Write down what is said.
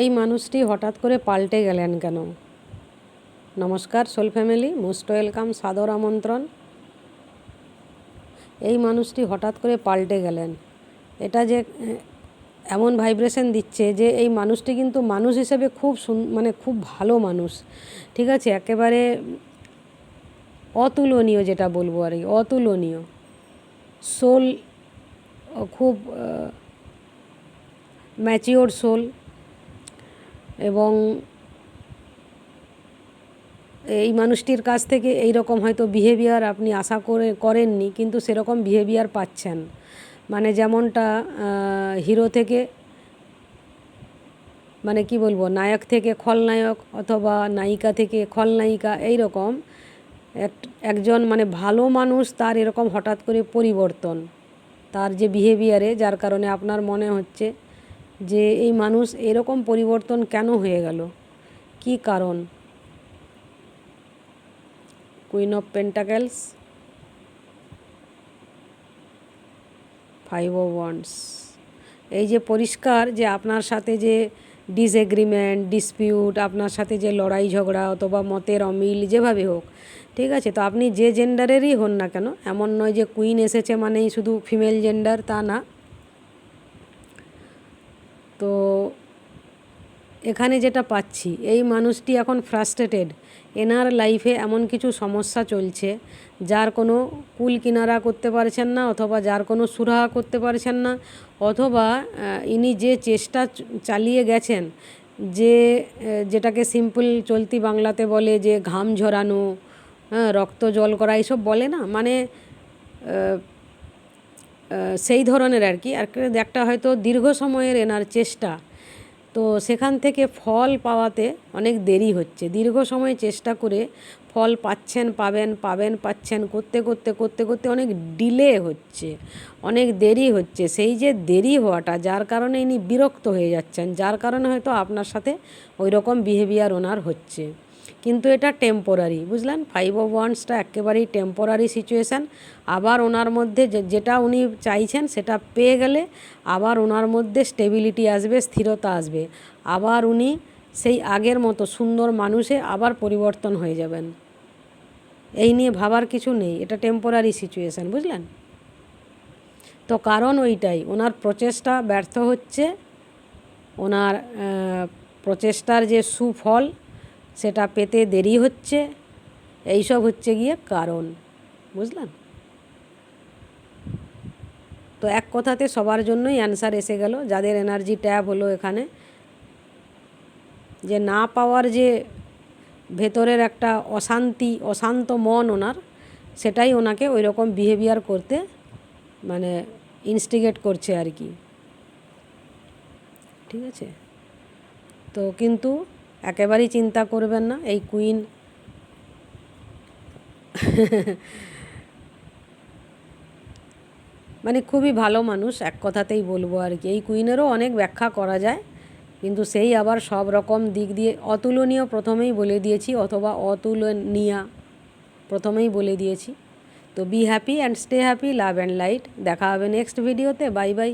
এই মানুষটি হঠাৎ করে পাল্টে গেলেন কেন? নমস্কার, সোল ফ্যামিলি, মোস্ট ওয়েলকাম, সাদর আমন্ত্রণ। এই মানুষটি হঠাৎ করে পাল্টে গেলেন। এটা যে, এমন ভাইব্রেশন দিচ্ছে যে এই মানুষটি কিন্তু মানুষ হিসেবে খুব মানে খুব ভালো মানুষ। ঠিক আছে, একেবারে অতুলনীয় যেটা বলব আর কি, অতুলনীয়। সোল, খুব ম্যাচিওর সোল। এবং এই মানুষটির কাছ থেকে এই রকম হয়তো বিহেভিয়ার আপনি আশা করে করেননি, কিন্তু সেরকম বিহেভিয়ার পাচ্ছেন। মানে যেমনটা হিরো থেকে মানে কি বলব, নায়ক থেকে খলনায়ক অথবা নায়িকা থেকে খলনায়িকা এই রকম এক, একজন মানে ভালো মানুষ তার এরকম হঠাৎ করে পরিবর্তন, তার যে বিহেভিয়ারে যার কারণে আপনার মনে হচ্ছে যে এই মানুষ এরকম পরিবর্তন কেন হয়ে গেল? কি কারণ? Queen of pentacles five O once এই যে পরিষ্কার যে আপনার সাথে যে ডিসএগ্রিমেন্ট ডিসপিউট আপনার সাথে যে লড়াই ঝগড়া অথবা মতের অমিল যেভাবে হোক, ঠিক আছে? তো আপনি যে জেন্ডারেরই হন না কেন, এমন নয় যে কুইন এসেছে মানেই শুধু ফিমেল জেন্ডার তা না। তো এখানে যেটা পাচ্ছি, এই মানুষটি এখন ফ্রাস্ট্রেটেড এনার লাইফে এমন কিছু সমস্যা চলছে, যার কোনো কুল কিনারা করতে পারছেন না, অথবা যার কোনো সুরাহা করতে পারছেন না, অথবা ইনি যে চেষ্টা চালিয়ে গেছেন, যে যেটাকে সিম্পল চলতি বাংলাতে বলে যে ঘাম ঝরানো হ্যাঁ রক্ত জল করা, এইসব বলে না? মানে সেই ধরনের আর কি। আর একটা হয়তো দীর্ঘ সময়ের এনার চেষ্টা। তো সেখান থেকে ফল পাওয়াতে অনেক দেরি হচ্ছে। দীর্ঘ সময় চেষ্টা করে ফল পাচ্ছেন, পাবেন পাবেন, পাচ্ছেন, করতে করতে করতে করতে অনেক ডিলে হচ্ছে। অনেক দেরি হচ্ছে। সেই যে দেরি হওয়াটা, যার কারণে ইনি বিরক্ত হয়ে যাচ্ছেন। যার কারণে হয়তো আপনার সাথে ওই রকম বিহেভিয়ার ওনার হচ্ছে। কিন্তু এটা টেম্পোরারি বুঝলেন? ফাইভ অফ ওয়ান্সটা একেবারেই টেম্পোরারি সিচুয়েশান আবার ওনার মধ্যে যেটা উনি চাইছেন, সেটা পেয়ে গেলে আবার ওনার মধ্যে স্টেবিলিটি আসবে, স্থিরতা আসবে। আবার উনি সেই আগের মতো সুন্দর মানুষে আবার পরিবর্তন হয়ে যাবেন। এই নিয়ে ভাবার কিছু নেই, এটা টেম্পোরারি সিচুয়েশান বুঝলেন? তো কারণ ওইটাই, ওনার প্রচেষ্টা ব্যর্থ হচ্ছে, ওনার প্রচেষ্টার যে সুফল সেটা পেতে দেরি হচ্ছে, এইসব হচ্ছে গিয়ে কারণ, বুঝলেন? তো এক কথাতে সবার জন্যই অ্যান্সার এসে গেল, যাদের এনার্জি ট্যাব হলো এখানে, যে না পাওয়ার যে ভেতরের একটা অশান্তি, অশান্ত মন ওনার, সেটাই ওনাকে ওই রকম বিহেভিয়ার করতে মানে ইনস্টিগেট করছে আর কি। ঠিক আছে? তো কিন্তু একেবারেই চিন্তা করবেন না, এই কুইন মানে খুবই ভালো মানুষ, এক কথাতেই বলব আর কি। এই কুইনেরও অনেক ব্যাখ্যা করা যায়, কিন্তু সেই আবার সব রকম দিক দিয়ে অতুলনীয় প্রথমেই বলে দিয়েছি, অথবা অতুলনীয়া প্রথমেই বলে দিয়েছি। তো be happy and stay happy love and light দেখা হবে নেক্সট ভিডিওতে বাই বাই